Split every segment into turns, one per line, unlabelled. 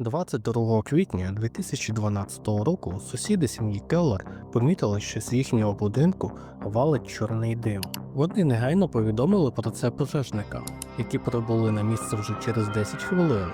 22 квітня 2012 року сусіди сім'ї Келлер помітили, що з їхнього будинку валить чорний дим. Вони негайно повідомили про це пожежникам, які прибули на місце вже через 10 хвилин.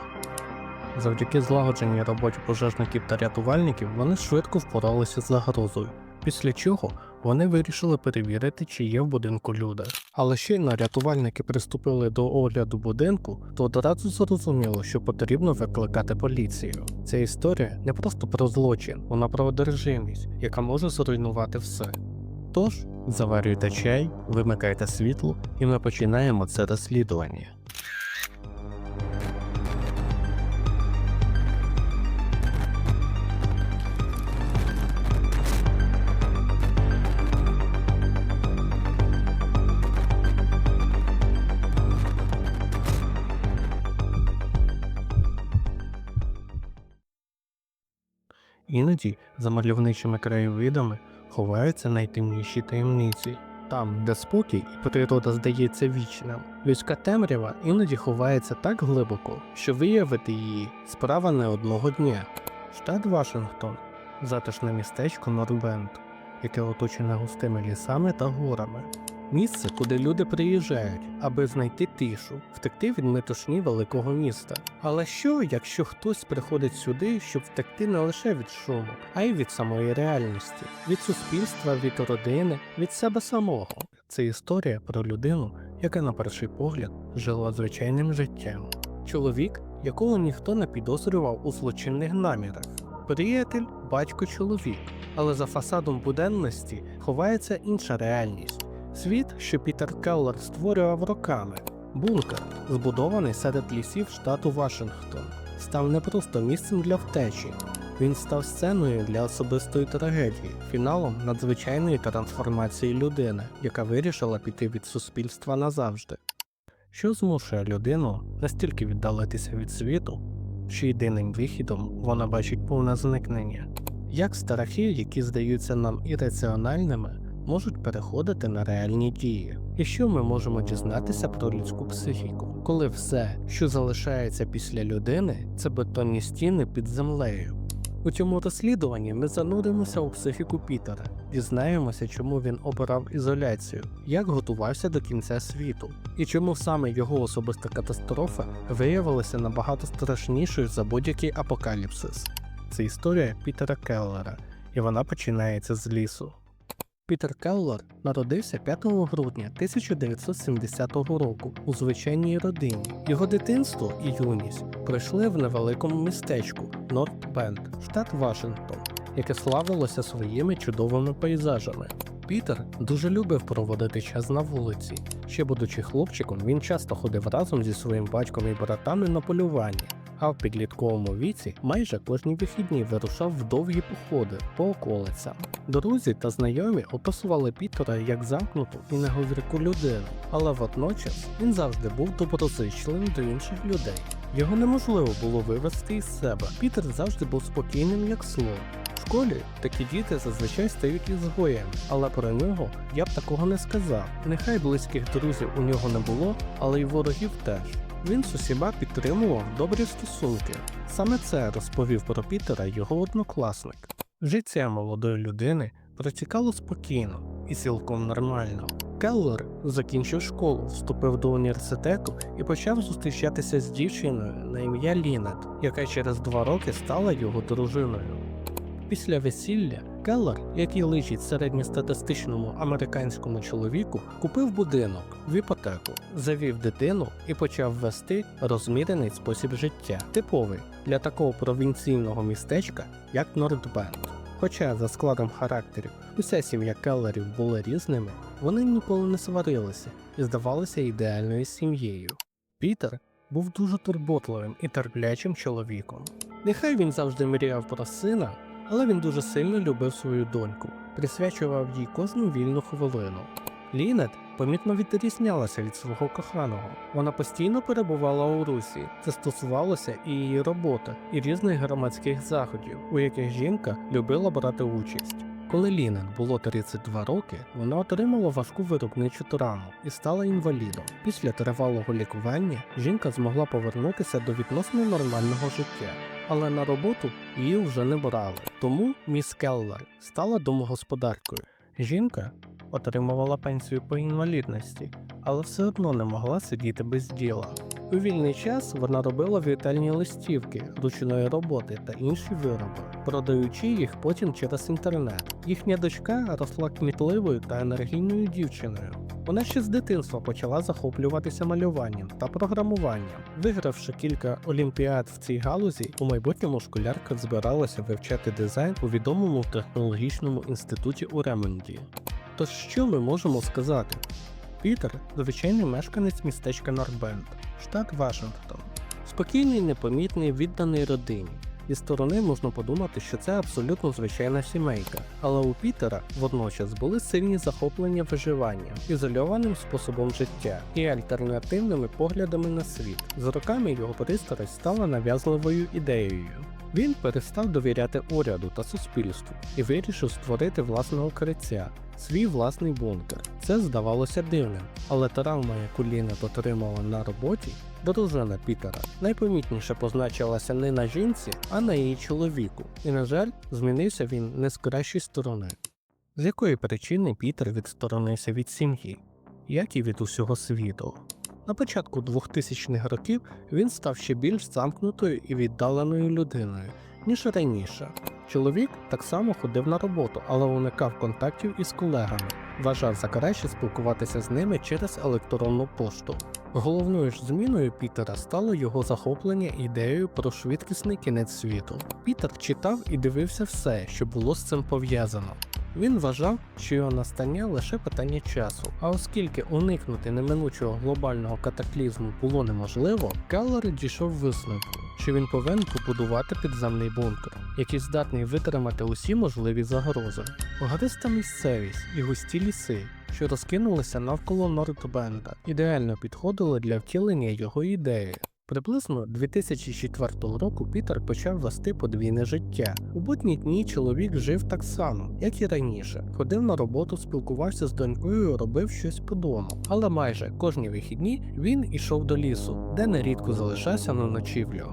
Завдяки злагодженій роботі пожежників та рятувальників вони швидко впоралися з загрозою, після чого вони вирішили перевірити, чи є в будинку люди. Але щойно рятувальники приступили до огляду будинку, то одразу зрозуміло, що потрібно викликати поліцію. Ця історія не просто про злочин, вона про одержимість, яка може зруйнувати все. Тож, заварюйте чай, вимикайте світло, і ми починаємо це розслідування. Іноді за мальовничими краєвидами ховаються найтемніші таємниці. Там, де спокій і природа здається вічним, людська темрява іноді ховається так глибоко, що виявити її справа не одного дня. Штат Вашингтон затишне містечко Норбенд, яке оточене густими лісами та горами. Місце, куди люди приїжджають, аби знайти тишу, втекти від метушні великого міста. Але що, якщо хтось приходить сюди, щоб втекти не лише від шуму, а й від самої реальності, від суспільства, від родини, від себе самого? Це історія про людину, яка на перший погляд жила звичайним життям. Чоловік, якого ніхто не підозрював у злочинних намірах. Приятель, батько, чоловік. Але за фасадом буденності ховається інша реальність. Світ, що Пітер Келлер створював роками. Бункер, збудований серед лісів штату Вашингтон, став не просто місцем для втечі. Він став сценою для особистої трагедії, фіналом надзвичайної трансформації людини, яка вирішила піти від суспільства назавжди. Що змушує людину настільки віддалитися від світу, що єдиним вихідом вона бачить повне зникнення? Як страхи, які здаються нам ірраціональними, можуть переходити на реальні дії. І що ми можемо дізнатися про людську психіку, коли все, що залишається після людини, це бетонні стіни під землею. У цьому розслідуванні ми зануримося у психіку Пітера, дізнаємося, чому він обирав ізоляцію, як готувався до кінця світу, і чому саме його особиста катастрофа виявилася набагато страшнішою за будь-який апокаліпсис. Це історія Пітера Келлера, і вона починається з лісу. Пітер Келлер народився 5 грудня 1970 року у звичайній родині. Його дитинство і юність пройшли в невеликому містечку Норт Бенд, штат Вашингтон, яке славилося своїми чудовими пейзажами. Пітер дуже любив проводити час на вулиці. Ще будучи хлопчиком, він часто ходив разом зі своїм батьком і братами на полювання. А в підлітковому віці майже кожні вихідні вирушав в довгі походи по околицям. Друзі та знайомі описували Пітера як замкнуту і неговірку людину, але водночас він завжди був доброзичливим до інших людей. Його неможливо було вивести із себе. Пітер завжди був спокійним, як слон. В школі такі діти зазвичай стають ізгоями, але про нього я б такого не сказав. Нехай близьких друзів у нього не було, але й ворогів теж. Він з усіма підтримував добрі стосунки. Саме це розповів про Пітера його однокласник. Життя молодої людини протікало спокійно і цілком нормально. Келлер закінчив школу, вступив до університету і почав зустрічатися з дівчиною на ім'я Лінет, яка через два роки стала його дружиною. Після весілля Келлер, який личить середньостатистичному американському чоловіку, купив будинок в іпотеку, завів дитину і почав вести розмірений спосіб життя, типовий для такого провінційного містечка, як Нордбенд. Хоча за складом характерів уся сім'я Келлерів були різними, вони ніколи не сварилися і здавалися ідеальною сім'єю. Пітер був дуже турботливим і терплячим чоловіком. Нехай він завжди мріяв про сина, але він дуже сильно любив свою доньку, присвячував їй кожну вільну хвилину. Лінет помітно відрізнялася від свого коханого. Вона постійно перебувала у русі. Це стосувалося і її роботи, і різних громадських заходів, у яких жінка любила брати участь. Коли Лінет було 32 роки, вона отримала важку виробничу травму і стала інвалідом. Після тривалого лікування жінка змогла повернутися до відносно нормального життя. Але на роботу її вже не брали. Тому міс Келлер стала домогосподаркою. Жінка отримувала пенсію по інвалідності, але все одно не могла сидіти без діла. У вільний час вона робила вітальні листівки, ручної роботи та інші вироби, продаючи їх потім через інтернет. Їхня дочка росла кмітливою та енергійною дівчиною. Вона ще з дитинства почала захоплюватися малюванням та програмуванням. Вигравши кілька олімпіад в цій галузі, у майбутньому школярка збиралася вивчати дизайн у відомому технологічному інституті у Ремонді. Тож що ми можемо сказати? Пітер звичайний мешканець містечка Норбенд, штат Вашингтон. Спокійний, непомітний, відданий родині. Зі сторони можна подумати, що це абсолютно звичайна сімейка, але у Пітера водночас були сильні захоплення виживанням, ізольованим способом життя і альтернативними поглядами на світ. З роками його пристрасть стала нав'язливою ідеєю. Він перестав довіряти уряду та суспільству і вирішив створити власне укриття, свій власний бункер. Це здавалося дивним, але травма, яку Лінет отримала на роботі, дружина Пітера, найпомітніше позначилася не на жінці, а на її чоловіку. І, на жаль, змінився він не з кращої сторони. З якої причини Пітер відсторонився від сім'ї, як і від усього світу. На початку 2000-х років він став ще більш замкнутою і віддаленою людиною, ніж раніше. Чоловік так само ходив на роботу, але уникав контактів із колегами, вважав за краще спілкуватися з ними через електронну пошту. Головною ж зміною Пітера стало його захоплення ідеєю про швидкісний кінець світу. Пітер читав і дивився все, що було з цим пов'язано. Він вважав, що його настання лише питання часу. А оскільки уникнути неминучого глобального катаклізму було неможливо, Келлер дійшов висновку, що він повинен побудувати підземний бункер, який здатний витримати усі можливі загрози. Гориста місцевість і густі ліси, що розкинулися навколо Нордбенда, ідеально підходили для втілення його ідеї. Приблизно 2004 року Пітер почав вести подвійне життя. У будні дні чоловік жив так само, як і раніше. Ходив на роботу, спілкувався з донькою, робив щось по дому. Але майже кожні вихідні він ішов до лісу, де нерідко залишався на ночівлю.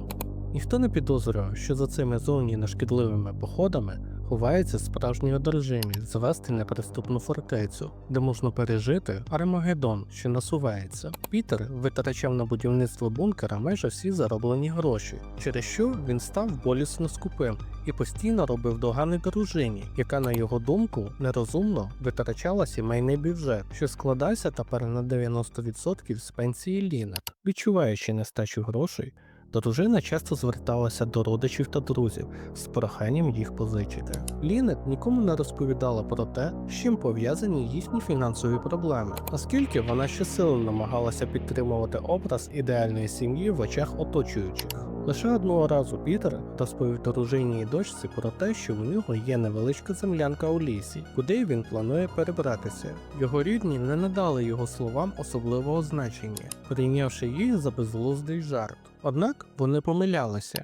Ніхто не підозрював, що за цими зовні нешкідливими походами ховається справжній одержимість звести неприступну фортецю, де можна пережити Армагеддон, що насувається. Пітер витрачав на будівництво бункера майже всі зароблені гроші, через що він став болісно скупим і постійно робив догани дружині, яка, на його думку, нерозумно витрачала сімейний бюджет, що складався тепер на 90% з пенсії Лінет. Відчуваючи нестачу грошей, Дружина часто зверталася до родичів та друзів з проханням їх позичити. Лінет нікому не розповідала про те, з чим пов'язані їхні фінансові проблеми, оскільки вона щосили намагалася підтримувати образ ідеальної сім'ї в очах оточуючих. Лише одного разу Пітер розповів дружині і дочці про те, що у нього є невеличка землянка у лісі, куди він планує перебратися. Його рідні не надали його словам особливого значення, прийнявши їх за безглуздий жарт. Однак вони помилялися.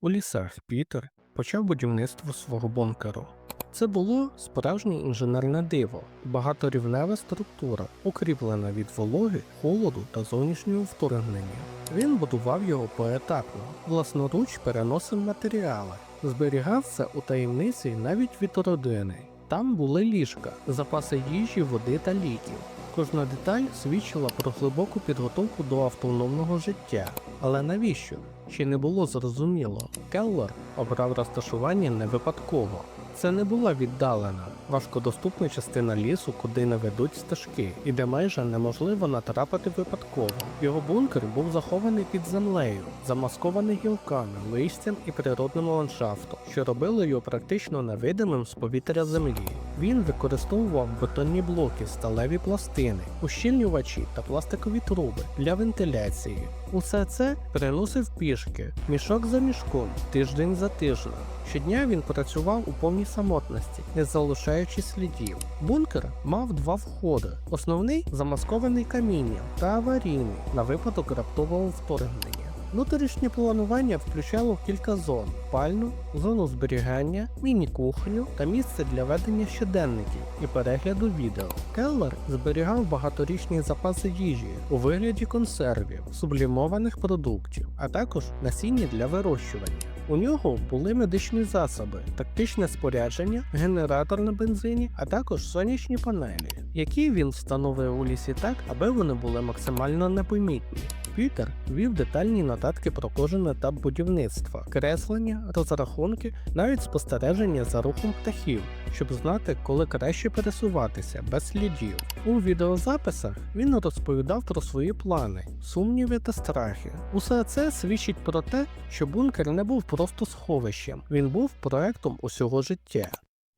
У лісах Пітер почав будівництво свого бункеру. Це було справжнє інженерне диво, багаторівнева структура, укріплена від вологи, холоду та зовнішнього вторгнення. Він будував його поетапно, власноруч переносив матеріали, зберігав все у таємниці навіть від родини. Там були ліжка, запаси їжі, води та ліків. Кожна деталь свідчила про глибоку підготовку до автономного життя. Але навіщо? Ще не було зрозуміло. Келлер обрав розташування не випадково. Це не була віддалена, важкодоступна частина лісу, куди не ведуть стежки, і де майже неможливо натрапити випадково. Його бункер був захований під землею, замаскований гілками, листям і природним ландшафтом, що робили його практично невидимим з повітря землі. Він використовував бетонні блоки, сталеві пластини, ущільнювачі та пластикові труби для вентиляції. Усе це переносив пішки, мішок за мішком, тиждень за тижнем. Щодня він працював у повній самотності, не залишаючи слідів. Бункер мав два входи: основний замаскований камінням та аварійний на випадок раптового вторгнення. Внутрішнє планування включало кілька зон: пальну, зону зберігання, міні-кухню та місце для ведення щоденників і перегляду відео. Келлер зберігав багаторічні запаси їжі у вигляді консервів, сублімованих продуктів, а також насіння для вирощування. У нього були медичні засоби, тактичне спорядження, генератор на бензині, а також сонячні панелі, які він встановив у лісі так, аби вони були максимально непомітні. Пітер вів детальні нотатки про кожен етап будівництва, креслення, розрахунки, навіть спостереження за рухом птахів, щоб знати, коли краще пересуватися без слідів. У відеозаписах він розповідав про свої плани, сумніви та страхи. Усе це свідчить про те, що бункер не був просто сховищем, він був проектом усього життя.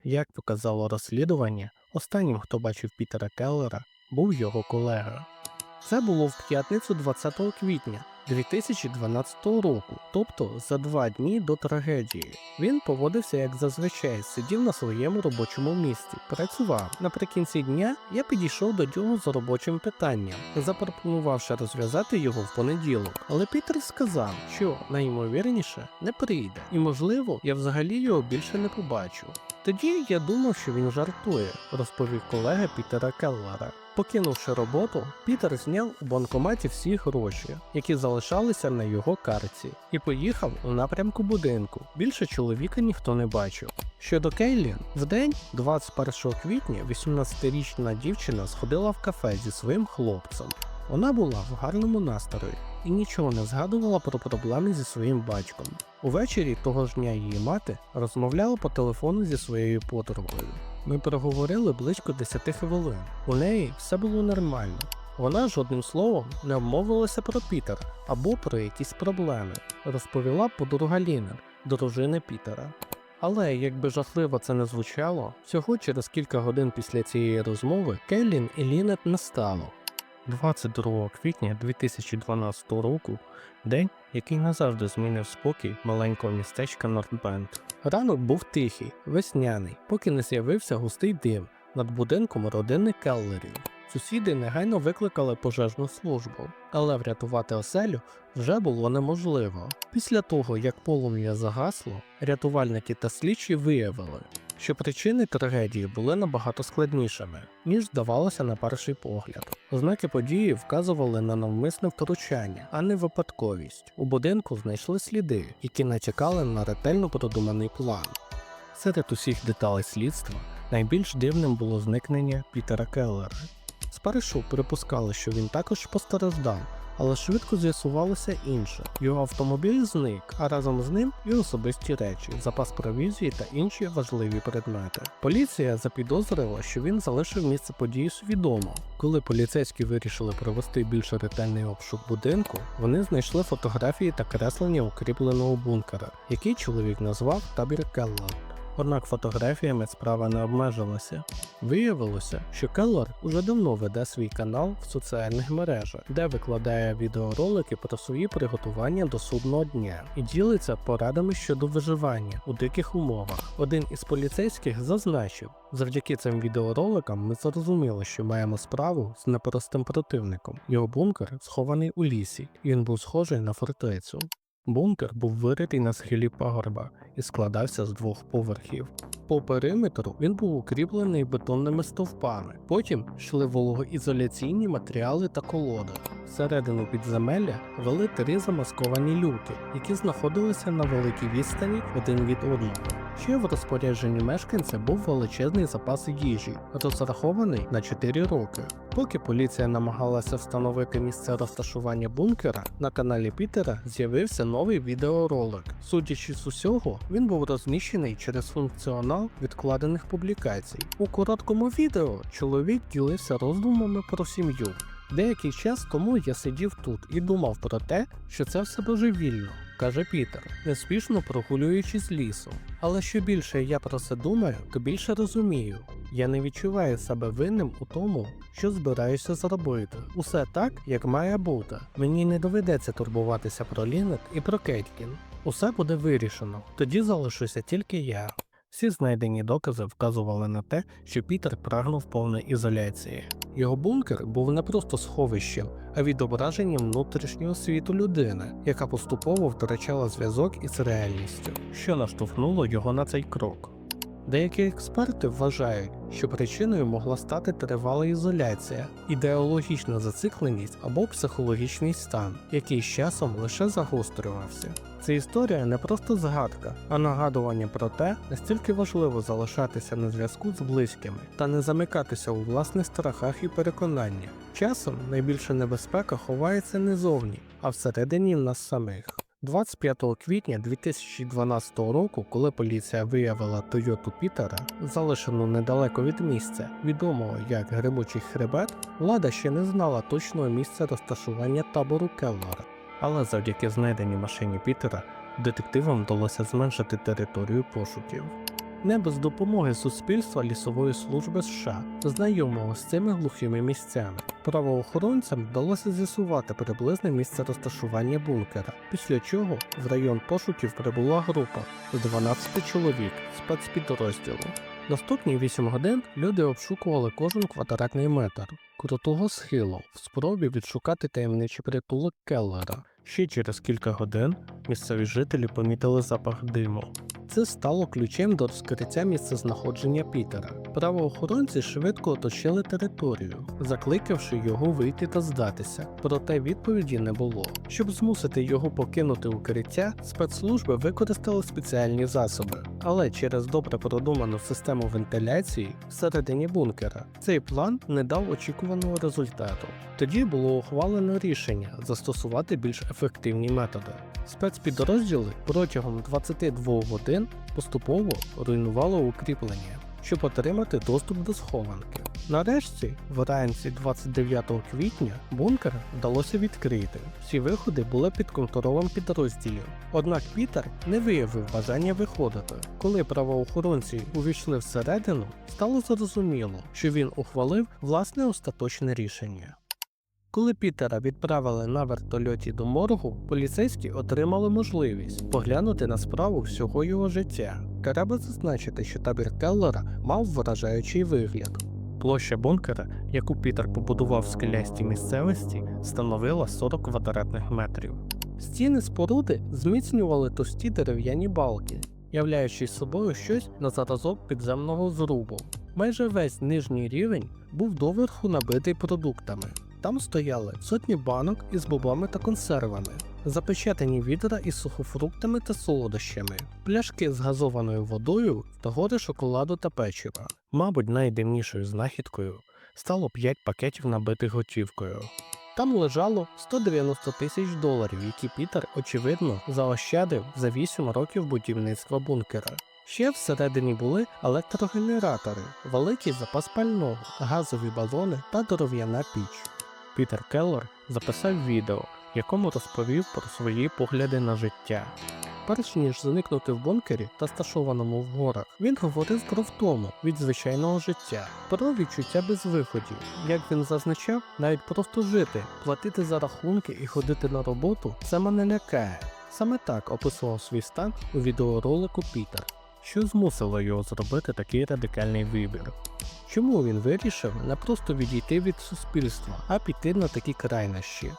Як показало розслідування, останнім, хто бачив Пітера Келлера, був його колега. Це було в п'ятницю 20 квітня 2012 року, тобто за два дні до трагедії. Він поводився як зазвичай, сидів на своєму робочому місці, працював. Наприкінці дня я підійшов до нього з робочим питанням, запропонувавши розв'язати його в понеділок. Але Пітер сказав, що найімовірніше не прийде, і можливо, я взагалі його більше не побачу. Тоді я думав, що він жартує, розповів колега Пітера Келлера. Покинувши роботу, Пітер зняв у банкоматі всі гроші, які залишалися на його карті, і поїхав у напрямку будинку. Більше чоловіка ніхто не бачив. Щодо Кейлін, вдень, 21 квітня, 18-річна дівчина сходила в кафе зі своїм хлопцем. Вона була в гарному настрої і нічого не згадувала про проблеми зі своїм батьком. Увечері того ж дня її мати розмовляла по телефону зі своєю подругою. Ми проговорили близько 10 хвилин. У неї все було нормально. Вона жодним словом не обмовилася про Пітера або про якісь проблеми, розповіла подруга Лінер, дружини Пітера. Але якби жахливо це не звучало, всього через кілька годин після цієї розмови Келлін і Лінет не стало. 22 квітня 2012 року день, який назавжди змінив спокій маленького містечка Нордбенд. Ранок був тихий, весняний, поки не з'явився густий дим над будинком родини Келлерів. Сусіди негайно викликали пожежну службу, але врятувати оселю вже було неможливо. Після того, як полум'я загасло, рятувальники та слідчі виявили, що причини трагедії були набагато складнішими, ніж здавалося на перший погляд. Ознаки події вказували на навмисне втручання, а не випадковість. У будинку знайшли сліди, які натякали на ретельно продуманий план. Серед усіх деталей слідства найбільш дивним було зникнення Пітера Келлера. Спершу припускали, що він також постраждав, але швидко з'ясувалося інше. Його автомобіль зник, а разом з ним і особисті речі, запас провізії та інші важливі предмети. Поліція запідозрила, що він залишив місце події свідомо. Коли поліцейські вирішили провести більш ретельний обшук будинку, вони знайшли фотографії та креслення укріпленого бункера, який чоловік назвав табір Келлер. Однак фотографіями справа не обмежилася. Виявилося, що Келлер уже давно веде свій канал в соціальних мережах, де викладає відеоролики про свої приготування до судного дня і ділиться порадами щодо виживання у диких умовах. Один із поліцейських зазначив, завдяки цим відеороликам ми зрозуміли, що маємо справу з непростим противником. Його бункер схований у лісі, і він був схожий на фортецю. Бункер був виритий на схилі пагорба і складався з двох поверхів. По периметру він був укріплений бетонними стовпами. Потім йшли вологоізоляційні матеріали та колоди. Всередину підземелля вели три замасковані люки, які знаходилися на великій відстані один від одного. Ще в розпорядженні мешканця був величезний запас їжі, розрахований на 4 роки. Поки поліція намагалася встановити місце розташування бункера, на каналі Пітера з'явився новий відеоролик. Судячи з усього, він був розміщений через функціонал відкладених публікацій. У короткому відео чоловік ділився роздумами про сім'ю. Деякий час тому я сидів тут і думав про те, що це все божевільно, каже Пітер, неспішно прогулюючись лісом. Але що більше я про це думаю, то більше розумію. Я не відчуваю себе винним у тому, що збираюся зробити. Усе так, як має бути. Мені не доведеться турбуватися про Лінет і про Кетькін. Усе буде вирішено. Тоді залишуся тільки я. Всі знайдені докази вказували на те, що Пітер прагнув повної ізоляції. Його бункер був не просто сховищем, а відображенням внутрішнього світу людини, яка поступово втрачала зв'язок із реальністю, що наштовхнуло його на цей крок. Деякі експерти вважають, що причиною могла стати тривала ізоляція, ідеологічна зацикленість або психологічний стан, який з часом лише загострювався. Ця історія не просто згадка, а нагадування про те, настільки важливо залишатися на зв'язку з близькими та не замикатися у власних страхах і переконаннях. Часом найбільша небезпека ховається не зовні, а всередині нас самих. 25 квітня 2012 року, коли поліція виявила Тойоту Пітера, залишену недалеко від місця, відомого як Грибочий хребет, влада ще не знала точного місця розташування табору Келлера. Але завдяки знайденій машині Пітера детективам вдалося зменшити територію пошуків. Не без допомоги суспільства лісової служби США, знайомого з цими глухими місцями. Правоохоронцям вдалося з'ясувати приблизне місце розташування бункера, після чого в район пошуків прибула група з 12 чоловік спецпідрозділу. Наступні 8 годин люди обшукували кожен квадратний метр крутого схилу в спробі відшукати таємничий притулок Келлера. Ще через кілька годин місцеві жителі помітили запах диму. Це стало ключем до розкриття місцезнаходження Пітера. Правоохоронці швидко оточили територію, закликавши його вийти та здатися, проте відповіді не було. Щоб змусити його покинути укриття, спецслужби використали спеціальні засоби, але через добре продуману систему вентиляції всередині бункера цей план не дав очікуваного результату. Тоді було ухвалено рішення застосувати більш ефективні методи. Спецпідрозділи протягом 22 годин поступово руйнували укріплення, щоб отримати доступ до схованки. Нарешті, вранці 29 квітня, бункер вдалося відкрити. Всі виходи були під контролем підрозділів. Однак Пітер не виявив бажання виходити. Коли правоохоронці увійшли всередину, стало зрозуміло, що він ухвалив власне остаточне рішення. Коли Пітера відправили на вертольоті до моргу, поліцейські отримали можливість поглянути на справу всього його життя. Треба зазначити, що табір Келлера мав вражаючий вигляд. Площа бункера, яку Пітер побудував в скелястій місцевості, становила 40 квадратних метрів. Стіни споруди зміцнювали товсті дерев'яні балки, являючи собою щось на заразок підземного зрубу. Майже весь нижній рівень був доверху набитий продуктами. Там стояли сотні банок із бобами та консервами, запечатані відра із сухофруктами та солодощами, пляшки з газованою водою та гори шоколаду та печива. Мабуть, найдивнішою знахідкою стало 5 пакетів набитих готівкою. Там лежало 190 тисяч доларів, які Пітер, очевидно, заощадив за 8 років будівництва бункера. Ще всередині були електрогенератори, великий запас пального, газові балони та дерев'яна піч. Пітер Келлер записав відео, в якому розповів про свої погляди на життя. Перш ніж зникнути в бункері, розташованому в горах, він говорив про втому від звичайного життя, про відчуття безвиходів. Як він зазначав, навіть просто жити, платити за рахунки і ходити на роботу це мене лякає. Саме так описував свій стан у відеоролику Пітер, що змусило його зробити такий радикальний вибір. Чому він вирішив не просто відійти від суспільства, а піти на такі крайнощі?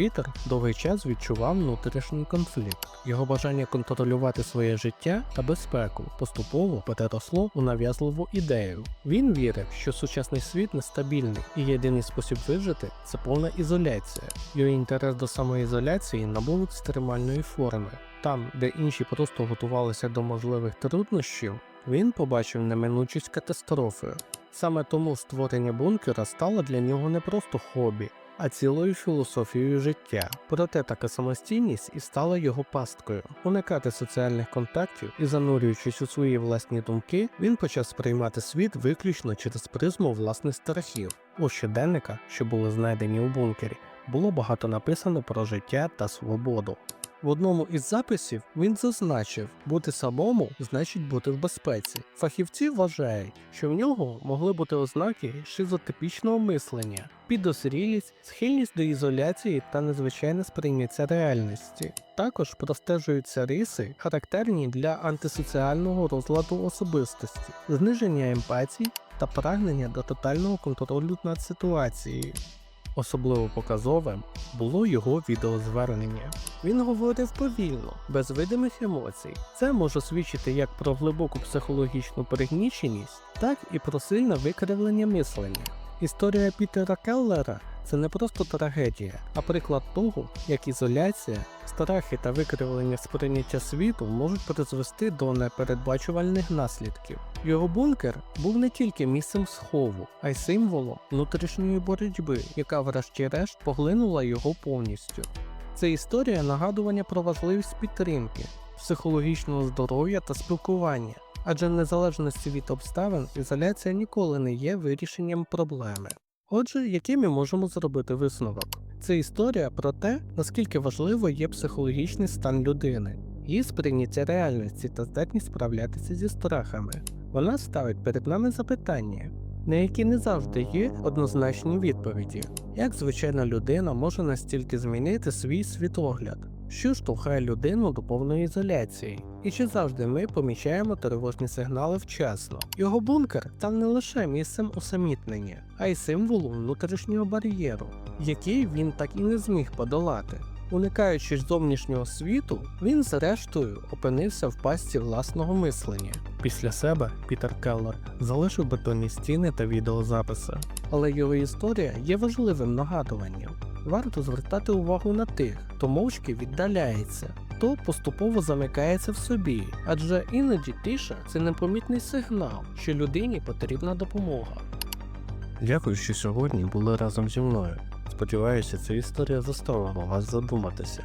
Пітер довгий час відчував внутрішній конфлікт. Його бажання контролювати своє життя та безпеку поступово переросло у нав'язливу ідею. Він вірив, що сучасний світ нестабільний, і єдиний спосіб вижити це повна ізоляція. Його інтерес до самоізоляції набув екстремальної форми. Там, де інші просто готувалися до можливих труднощів, він побачив неминучість катастрофи. Саме тому створення бункера стало для нього не просто хобі, а цілою філософією життя. Проте така самостійність і стала його пасткою. Уникати соціальних контактів і занурюючись у свої власні думки, він почав сприймати світ виключно через призму власних страхів. У щоденника, що були знайдені у бункері, було багато написано про життя та свободу. В одному із записів він зазначив, бути самому значить бути в безпеці. Фахівці вважають, що в нього могли бути ознаки шизотипічного мислення, підозрілість, схильність до ізоляції та незвичайне сприйняття реальності. Також простежуються риси, характерні для антисоціального розладу особистості, зниження емпатії та прагнення до тотального контролю над ситуацією. Особливо показовим було його відеозвернення. Він говорив повільно, без видимих емоцій. Це може свідчити як про глибоку психологічну пригніченість, так і про сильне викривлення мислення. Історія Пітера Келлера це не просто трагедія, а приклад того, як ізоляція, страхи та викривлення сприйняття світу можуть призвести до непередбачувальних наслідків. Його бункер був не тільки місцем схову, а й символом внутрішньої боротьби, яка врешті-решт поглинула його повністю. Це історія нагадування про важливість підтримки, психологічного здоров'я та спілкування, адже в незалежності від обставин ізоляція ніколи не є вирішенням проблеми. Отже, який ми можемо зробити висновок? Це історія про те, наскільки важливо є психологічний стан людини, її сприйняття реальності та здатність справлятися зі страхами. Вона ставить перед нами запитання, на які не завжди є однозначні відповіді. Як звичайна людина може настільки змінити свій світогляд? Що штовхає людину до повної ізоляції? І чи завжди ми помічаємо тривожні сигнали вчасно? Його бункер став не лише місцем усамітнення, а й символом внутрішнього бар'єру, який він так і не зміг подолати. Уникаючи ж зовнішнього світу, він зрештою опинився в пастці власного мислення. Після себе Пітер Келлер залишив бетонні стіни та відеозаписи, але його історія є важливим нагадуванням. Варто звертати увагу на тих, хто мовчки віддаляється, хто поступово замикається в собі, адже іноді тиша це непомітний сигнал, що людині потрібна допомога. Дякую, що сьогодні були разом зі мною. Сподіваюся, ця історія заставила вас задуматися.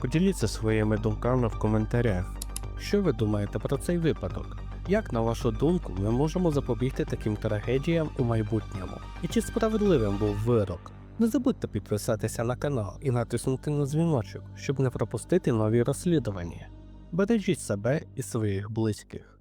Поділіться своїми думками в коментарях. Що ви думаєте про цей випадок? Як, на вашу думку, ми можемо запобігти таким трагедіям у майбутньому? І чи справедливим був вирок? Не забудьте підписатися на канал і натиснути на дзвіночок, щоб не пропустити нові розслідування. Бережіть себе і своїх близьких.